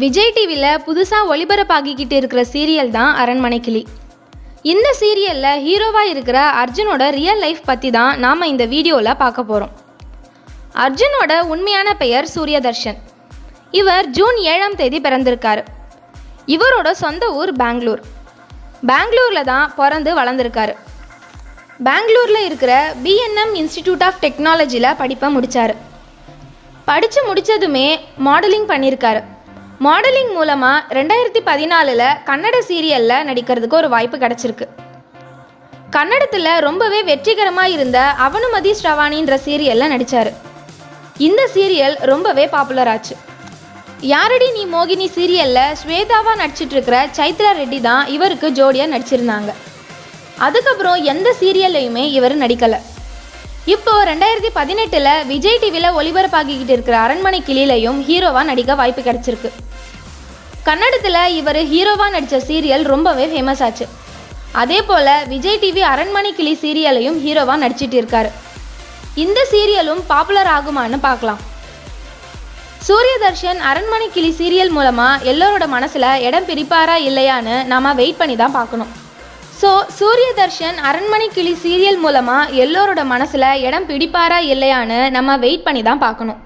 விஜய் டிவியில் புதுசாக ஒளிபரப்பாகிக்கிட்டு இருக்கிற சீரியல் தான் அரண்மனை கிளி இந்த சீரியலில் ஹீரோவாக இருக்கிற அர்ஜுனோட ரியல் லைஃப் பற்றி தான் நாம் இந்த வீடியோவில் பார்க்க போகிறோம் அர்ஜுனோட உண்மையான பெயர் சூரியதர்ஷன். இவர் ஜூன் ஏழாம் தேதி பிறந்திருக்காரு. இவரோட சொந்த ஊர் பெங்களூர். பெங்களூரில் தான் பிறந்து வளர்ந்துருக்காரு. பெங்களூரில் இருக்கிற பிஎன்எம் இன்ஸ்டிடியூட் ஆஃப் டெக்னாலஜியில் படிப்பை முடித்தார் படித்து முடித்ததுமே மாடலிங் பண்ணியிருக்காரு. மாடலிங் மூலமாக ரெண்டாயிரத்தி பதினாலில் கன்னட சீரியலில் நடிக்கிறதுக்கு ஒரு வாய்ப்பு கிடச்சிருக்கு. கன்னடத்தில் ரொம்பவே வெற்றிகரமாக இருந்த அவனுமதி ஸ்ரவானின்ற சீரியலில் நடித்தார் இந்த சீரியல் ரொம்பவே பாப்புலர் ஆச்சு. யாரடி நீ மோகினி சீரியலில் ஸ்வேதாவாக நடிச்சிட்ருக்கிற சைத்ரா ரெட்டி தான் இவருக்கு ஜோடியாக நடிச்சிருந்தாங்க. அதுக்கப்புறம் எந்த சீரியல்லையுமே இவர் நடிக்கலை. இப்போது ரெண்டாயிரத்தி பதினெட்டில் விஜய் டிவியில் ஒளிபரப்பாகிக்கிட்டு இருக்கிற அரண்மனை கிளியிலையும் ஹீரோவாக நடிக்க வாய்ப்பு கிடச்சிருக்கு. கன்னடத்தில் இவர் ஹீரோவாக நடித்த சீரியல் ரொம்பவே ஃபேமஸ் ஆச்சு. அதே போல் விஜய் டிவி அரண்மனை கிளி சீரியலையும் ஹீரோவாக நடிச்சிட்டு இருக்காரு. இந்த சீரியலும் பாப்புலர் ஆகுமான்னு பார்க்கலாம். சூரிய தர்ஷன் அரண்மனை கிளி சீரியல் மூலமாக எல்லோரோட மனசில் இடம் பிரிப்பாரா இல்லையான்னு நாம் வெயிட் பண்ணி தான் பார்க்கணும். ஸோ சூரிய தர்ஷன் அரண்மனை கிளி சீரியல் மூலமாக எல்லோரோட மனசில் இடம் பிடிப்பாரா இல்லையான்னு நம்ம வெயிட் பண்ணி தான் பார்க்கணும்.